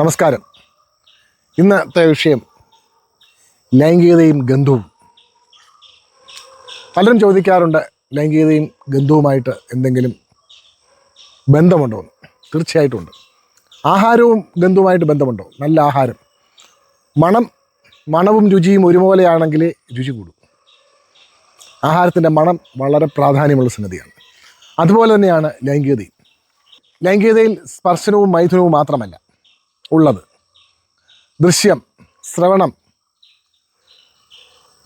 നമസ്കാരം. ഇന്നത്തെ വിഷയം ലൈംഗികതയും ഗന്ധവും. പലരും ചോദിക്കാറുണ്ട് ലൈംഗികതയും ഗന്ധവുമായിട്ട് എന്തെങ്കിലും ബന്ധമുണ്ടോ എന്ന്. തീർച്ചയായിട്ടും ഉണ്ട്. ആഹാരവും ഗന്ധവുമായിട്ട് ബന്ധമുണ്ടോ? നല്ല ആഹാരം. മണം മണവും രുചിയും ഒരുപോലെയാണെങ്കിൽ രുചി കൂടും. ആഹാരത്തിന്റെ മണം വളരെ പ്രാധാന്യമുള്ള സംഗതിയാണ്. അതുപോലെ തന്നെയാണ് ലൈംഗികതയും. ലൈംഗികതയിൽ സ്പർശനവും മൈഥുനവും മാത്രമല്ല. ഉള്ളത്. ദൃശ്യം ശ്രവണം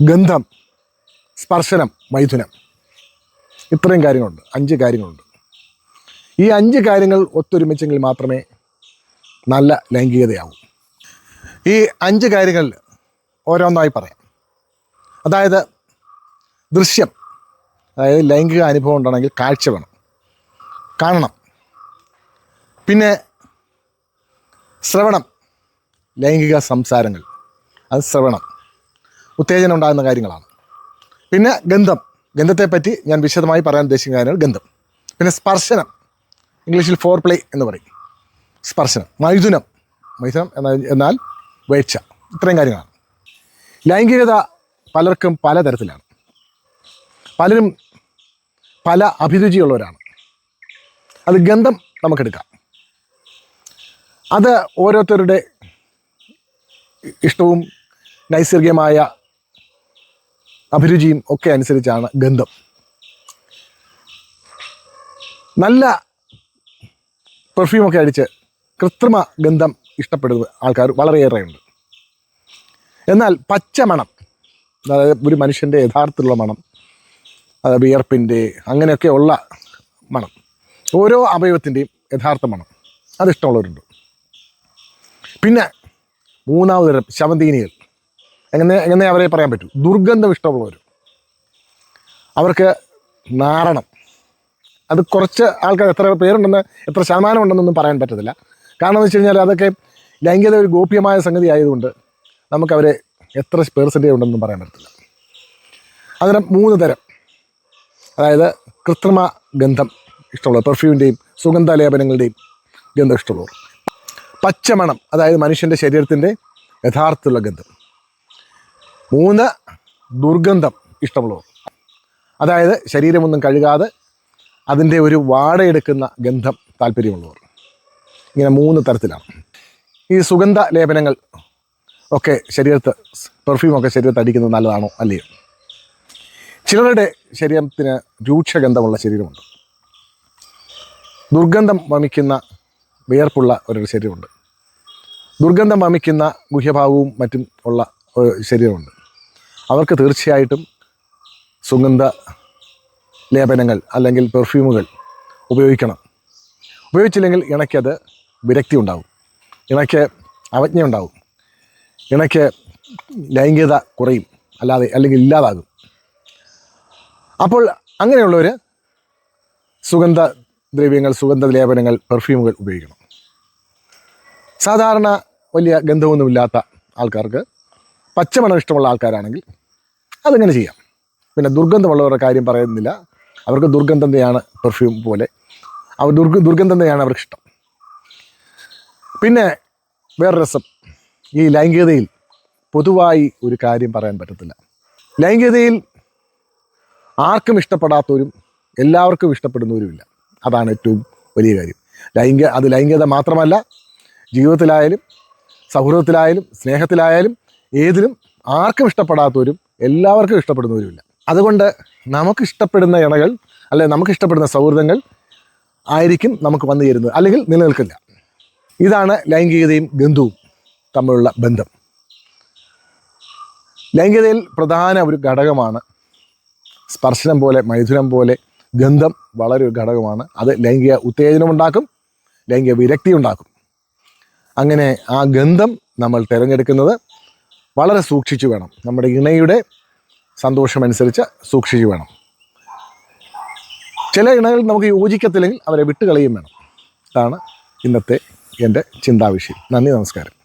ഗന്ധം സ്പർശനം മൈഥുനം. ഇത്രയും കാര്യങ്ങളുണ്ട്. അഞ്ച് കാര്യങ്ങളുണ്ട്. ഈ അഞ്ച് കാര്യങ്ങൾ ഒത്തൊരുമിച്ചെങ്കിൽ മാത്രമേ നല്ല ലൈംഗികതയാവൂ. ഈ അഞ്ച് കാര്യങ്ങൾ ഓരോന്നായി പറയാം. അതായത് ദൃശ്യം അതായത് ലൈംഗിക അനുഭവം ഉണ്ടാണെങ്കിൽ കാഴ്ച വേണം. കാണണം. പിന്നെ ശ്രവണം. ലൈംഗിക സംസാരങ്ങൾ. അത് ശ്രവണം. ഉത്തേജനം ഉണ്ടാകുന്ന കാര്യങ്ങളാണ്. പിന്നെ ഗന്ധം. ഗന്ധത്തെപ്പറ്റി ഞാൻ വിശദമായി പറയാൻ ഉദ്ദേശിക്കുന്ന കാര്യങ്ങൾ ഗന്ധം. പിന്നെ സ്പർശനം. ഇംഗ്ലീഷിൽ ഫോർ പ്ലേ എന്ന് പറയും. സ്പർശനം. മൈഥുനം. മൈഥുനം എന്ന എന്നാൽ വേഴ്ച. ഇത്രയും കാര്യങ്ങളാണ്. ലൈംഗികത പലർക്കും പലതരത്തിലാണ്. പലരും പല അഭിരുചിയുള്ളവരാണ്. അത് ഗന്ധം നമുക്കെടുക്കാം. അത് ഓരോരുത്തരുടെ ഇഷ്ടവും നൈസർഗികമായ അഭിരുചിയും ഒക്കെ അനുസരിച്ചാണ് ഗന്ധം. നല്ല പെർഫ്യൂമൊക്കെ അടിച്ച് കൃത്രിമ ഗന്ധം ഇഷ്ടപ്പെടുന്ന ആൾക്കാർ വളരെയേറെയുണ്ട്. എന്നാൽ പച്ച മണം അതായത് ഒരു മനുഷ്യന്റെ യഥാർത്ഥത്തിലുള്ള മണം അത് വിയർപ്പിന്റെ അങ്ങനെയൊക്കെ ഉള്ള മണം ഓരോ അവയവത്തിന്റെയും യഥാർത്ഥ മണം അതിഷ്ടമുള്ളവരുണ്ട് പിന്നെ മൂന്നാമത് തരം ശവന്തീനികൾ എങ്ങനെ എങ്ങനെ അവരെ പറയാൻ പറ്റൂ? ദുർഗന്ധം ഇഷ്ടമുള്ളവർ അവർക്ക് നാരണം. അത് കുറച്ച് ആൾക്കാർ എത്ര പേരുണ്ടെന്ന് എത്ര ശതമാനം ഉണ്ടെന്നൊന്നും പറയാൻ പറ്റത്തില്ല. കാരണം എന്ന് വെച്ച് കഴിഞ്ഞാൽ അതൊക്കെ ലൈംഗികത ഒരു ഗോപ്യമായ സംഗതി ആയതുകൊണ്ട് നമുക്കവരെ എത്ര പേഴ്സന്റേജ് ഉണ്ടെന്നും പറയാൻ പറ്റത്തില്ല. അതിന് മൂന്ന് തരം. അതായത് കൃത്രിമ ഗന്ധം ഇഷ്ടമുള്ളവർ പെർഫ്യൂമിന്റെയും സുഗന്ധ ലേപനങ്ങളുടെയും ഗന്ധം ഇഷ്ടമുള്ളവർ. പച്ചമണം അതായത് മനുഷ്യന്റെ ശരീരത്തിന്റെ യഥാർത്ഥമുള്ള ഗന്ധം. മൂന്ന് ദുർഗന്ധം ഇഷ്ടമുള്ളവർ. അതായത് ശരീരമൊന്നും കഴുകാതെ അതിന്റെ ഒരു വാടയെടുക്കുന്ന ഗന്ധം താല്പര്യമുള്ളവർ. ഇങ്ങനെ മൂന്ന് തരത്തിലാണ്. ഈ സുഗന്ധ ലേപനങ്ങൾ ഒക്കെ ശരീരത്ത് പെർഫ്യൂമൊക്കെ ശരീരത്ത് അടിക്കുന്നത് നല്ലതാണോ അല്ലയോ? ചിലരുടെ ശരീരത്തിന് രൂക്ഷഗന്ധമുള്ള ശരീരമുണ്ട്. ദുർഗന്ധം വമിക്കുന്ന വിയർപ്പുള്ള ഒരു ശരീരമുണ്ട്. ദുർഗന്ധം വമിക്കുന്ന ഗുഹ്യഭാവവും മറ്റും ഉള്ള ശരീരമുണ്ട്. അവർക്ക് തീർച്ചയായിട്ടും സുഗന്ധ ലേപനങ്ങൾ അല്ലെങ്കിൽ പെർഫ്യൂമുകൾ ഉപയോഗിക്കണം. ഉപയോഗിച്ചില്ലെങ്കിൽ ഇണയ്ക്കത് വിരക്തി ഉണ്ടാവും. ഇണയ്ക്ക് അവജ്ഞ ഉണ്ടാവും. ഇണയ്ക്ക് ലൈംഗികത കുറയും. അല്ലാതെ അല്ലെങ്കിൽ ഇല്ലാതാകും. അപ്പോൾ അങ്ങനെയുള്ളവർ സുഗന്ധ ദ്രവ്യങ്ങൾ സുഗന്ധ ലേപനങ്ങൾ പെർഫ്യൂമുകൾ ഉപയോഗിക്കണം. സാധാരണ വലിയ ഗന്ധമൊന്നുമില്ലാത്ത ആൾക്കാർക്ക് പച്ചമണം ഇഷ്ടമുള്ള ആൾക്കാരാണെങ്കിൽ അതങ്ങനെ ചെയ്യാം. പിന്നെ ദുർഗന്ധമുള്ളവരുടെ കാര്യം പറയുന്നില്ല. അവർക്ക് ദുർഗന്ധം തന്നെയാണ് പെർഫ്യൂം പോലെ. അവർ ദുർഗ ദുർഗന്ധം തന്നെയാണ് അവർക്ക് ഇഷ്ടം. പിന്നെ വേറെ രസം. ഈ ലൈംഗികതയിൽ പൊതുവായി ഒരു കാര്യം പറയാൻ പറ്റത്തില്ല. ലൈംഗികതയിൽ ആർക്കും ഇഷ്ടപ്പെടാത്തവരും എല്ലാവർക്കും ഇഷ്ടപ്പെടുന്നവരുമില്ല. അതാണ് ഏറ്റവും വലിയ കാര്യം. ലൈംഗിക അത് ലൈംഗികത മാത്രമല്ല ജീവിതത്തിലായാലും സൗഹൃദത്തിലായാലും സ്നേഹത്തിലായാലും ഏതിലും ആർക്കും ഇഷ്ടപ്പെടാത്തവരും എല്ലാവർക്കും ഇഷ്ടപ്പെടുന്നവരുമില്ല അതുകൊണ്ട് നമുക്ക് ഇഷ്ടപ്പെടുന്ന ഇണകൾ അല്ലെ നമുക്ക് ഇഷ്ടപ്പെടുന്ന സൗഹൃദങ്ങൾ ആയിരിക്കും നമുക്ക് വന്നു ചേരുന്നത് അല്ലെങ്കിൽ നിലനിൽക്കില്ല. ഇതാണ് ലൈംഗികതയും ഗന്ധവും തമ്മിലുള്ള ബന്ധം. ലൈംഗികതയിൽ പ്രധാന ഒരു ഘടകമാണ് സ്പർശനം പോലെ മൈഥുനം പോലെ ഗന്ധം വളരെ ഒരു ഘടകമാണ്. അത് ലൈംഗിക ഉത്തേജനം ഉണ്ടാക്കും ലൈംഗിക വിരക്തി ഉണ്ടാക്കും. അങ്ങനെ ആ ഗന്ധം നമ്മൾ തിരഞ്ഞെടുക്കുന്നത് വളരെ സൂക്ഷിച്ചു വേണം. നമ്മുടെ ഇണയുടെ സന്തോഷമനുസരിച്ച് സൂക്ഷിച്ചു വേണം. ചില ഇണകൾ നമുക്ക് യോജിക്കത്തില്ലെങ്കിൽ അവരെ വിട്ടുകളയും വേണം. ഇതാണ് ഇന്നത്തെ എന്റെ ചിന്താവിഷയം. നന്ദി നമസ്കാരം.